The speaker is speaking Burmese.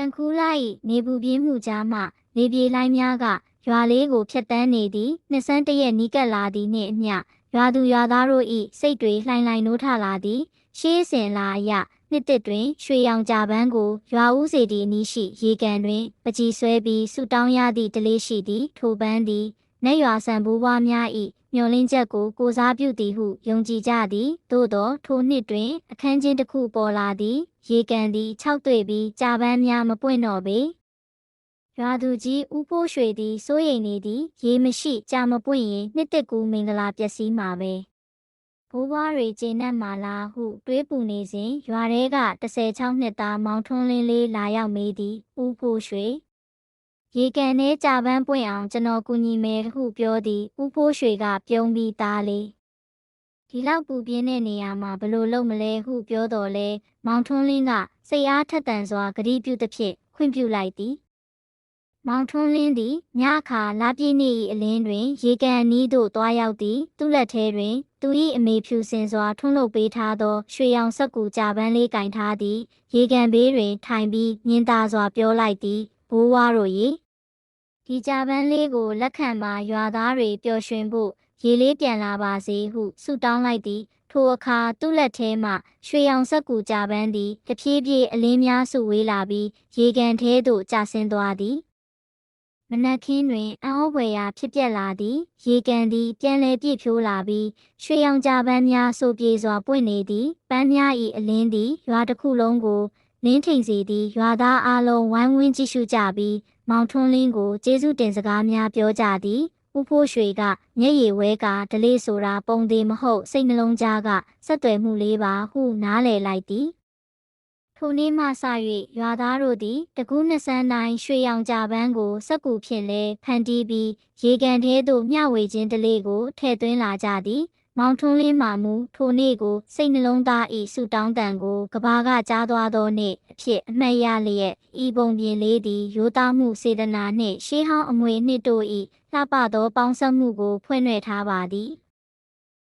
တန်ခူးလိုက်နေပူပြင်းမှုကြားမှနေပြေလိုင်းများကရွာလေးကိုဖျက်ဆီးနေသည်နှစ်ဆန်းတရက်နီးကပ်လာသည်နှင့်အမျှရွာသူရွာသားတို့၏စိတ်တွေလှိုင်လှိုင်နိုးထလာသည်ရှေးစဉ်လာအရနှစ်တစ်တွင်ရွှေရောင်ကြပန်းကိုရွာဦးစီတီအနီးရှိရေကန်တွင်ပကြီးဆွဲပြီးဆူတောင်းရသည့်တလေးရှိသည်ထိုပန်းသည်နက်ရွာဆန်ဘူးပွားများ၏ မျောလင်းချက်ကိုကိုစားပြုသည်ဟုယုံကြည်ကြသည်သို့သောထိုနှစ်တွင် အခန်းချင်းတစ်ခုပေါ်လာသည်ရေကန်သည်၆တွေ့ပြီးကြာပန်းများမပွင့်တော့ပေရွာသူကြီးဦးဖိုးရွှေသည်စိုးရိမ်နေသည်ရေမရှိကြာမပွင့်ရင်နှစ်တက်ကူမင်္ဂလာပျက်စီးမှာပဲဘိုးဘွားတွေကျေနပ်မှာလားဟုတွေးပူနေစဉ်ရွာထဲက36နှစ်သားမောင်ထွန်းလင်းလေးလာရောက်မေးသည်ဦးဖိုးရွှေ ရေကန်ထဲကြာပန်းပွင့်အောင်ကျွန်တော်ကူညီမယ်ဟုပြောသည်ဦးဖိုးရွှေကပြုံးပြီးသားလေးဒီလောက်ပူပြင်းတဲ့နေရာမှာဘယ်လိုလုပ်မလဲဟုပြောတော်လဲမောင်ထွန်းလင်းကစိတ်အားထက်သန်စွာဂရုပြုသဖြင့်ခွင့်ပြုလိုက်သည်မောင်ထွန်းလင်းသည်ညအခါလာပြည့်နေ့၏အလင်းတွင် ရေကန်အနီးသို့သွားရောက်သည်သူ့လက်ထဲတွင် သူ၏အမေဖြူစင်စွာထွန်းလုပ်ပေးထားသော ရွှေရောင်ဆက်ကူကြာပန်းလေးကင်ထားသည် ရေကန်ဘေးတွင် ထိုင်ပြီးမြင်သာစွာပြောလိုက်သည် ဘိုးဝါတို့ရေဒီကြာပန်းလေးကိုလက်ခံပါရွာသားတွေပျော်ရွှင်ဖို့ရေလေးပြန်လာပါစေဟုဆုတောင်းလိုက်သည်ထိုအခါသူ့လက်ထဲမှရွှေရောင်ဆက်ကူကြာပန်းသည်တဖြည်းဖြည်းအလင်းများစုဝေးလာပြီးရေကန်ထဲသို့ကျဆင်းသွားသည်မနက်ခင်းတွင်အံ့ဩဖွယ်ရာဖြစ်ပျက်လာသည် ရေကန်သည်ပြန်လည်ပြည့်ဖြိုးလာပြီးရွှေရောင်ကြပန်းများဆိုပြေစွာပွင့်နေသည်ပန်းများ၏အလင်းသည်ရွာတစ်ခုလုံးကို လင်းထိန်စေသည်ရွာသားအလုံးဝိုင်းဝန်းကြည့်ရှုကြပြီးမောင်ထွန်းလင်းကိုကျေးဇူးတင်စကားများပြောကြသည်ဦးဖိုးရွှေကမျက်ရည်ဝဲကဒလေးဆိုတာပုံသေးမဟုတ်စိတ်နှလုံးသားကဆက်သွယ်မှုလေးပါဟုနားလည်လိုက်သည်ထိုနေ့မှစ၍ရွာသားတို့သည်တကူးနှစ်ဆန်းတိုင်းရွှေရောင်ကြပန်းကိုစက်ကူဖြင့်လဲဖန်တီးပြီးရေကန်ထဲသို့မျှဝေခြင်းတလေးကိုထည့်သွင်းလာကြသည် မောင်ထွန်းလင်းမှမူထိုနေ့ကိုစိတ်နှလုံးသားဤဆူတောင်းတန်ကိုကဘာကကြားသွားသောနေ့အဖြစ်အမှတ်ရလျက်ဤပုံပြင်လေးသည်ရိုးသားမှုစေတနာနှင့်ရှေးဟောင်းအမွေနှစ်တို့ဤလှပသောပေါင်းစပ်မှုကိုဖွင့်ရွှဲထားပါသည်